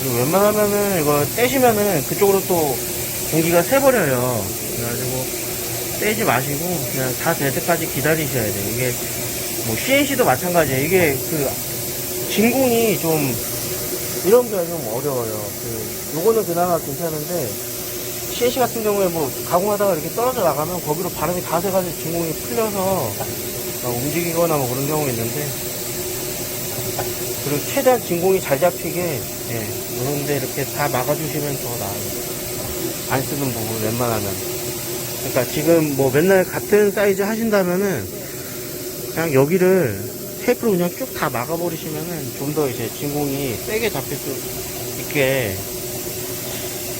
그리고 웬만하면은 이거 떼시면은 그쪽으로 또 공기가 새버려요. 그래가지고 떼지 마시고 그냥 다 될 때까지 기다리셔야 돼요. 이게 뭐 CNC도 마찬가지예요. 이게 그 진공이 좀 이런 게 좀 어려워요. 그 요거는 그나마 괜찮은데 CNC 같은 경우에 뭐 가공하다가 이렇게 떨어져 나가면 거기로 바람이 다 새가지고 진공이 풀려서 막 움직이거나 뭐 그런 경우가 있는데 그리고 최대한 진공이 잘 잡히게 예, 이런데 이렇게 다 막아주시면 더 나아요. 안 쓰는 부분 웬만하면. 그러니까 지금 뭐 맨날 같은 사이즈 하신다면은 그냥 여기를 테이프로 그냥 쭉 다 막아버리시면은 좀 더 이제 진공이 세게 잡힐 수 있게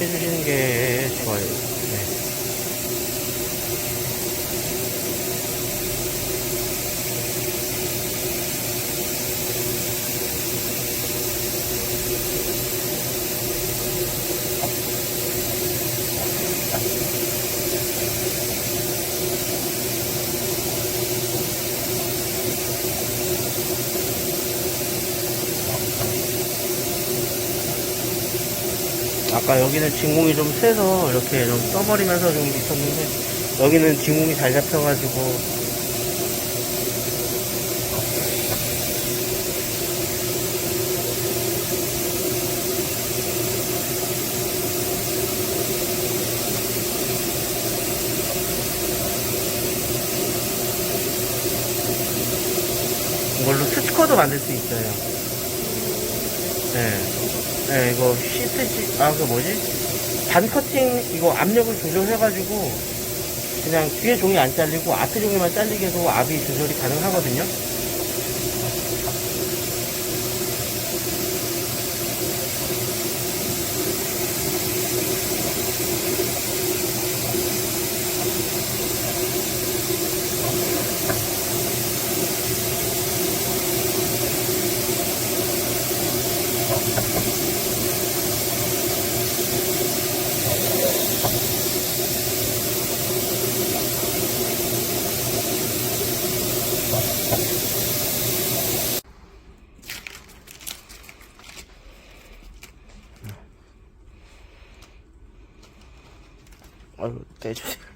해주시는 게 좋아요. 네. 아까 여기는 진공이 좀 세서 이렇게 좀 떠버리면서 좀 있었는데 여기는 진공이 잘 잡혀가지고 이걸로 스티커도 만들 수 있어요. 네. 네, 이거 시트지, 아, 그 뭐지? 반 커팅, 이거 압력을 조절해가지고, 그냥 뒤에 종이 안 잘리고 앞에 종이만 잘리게 해도 압이 조절이 가능하거든요? 아유, 떼주세요.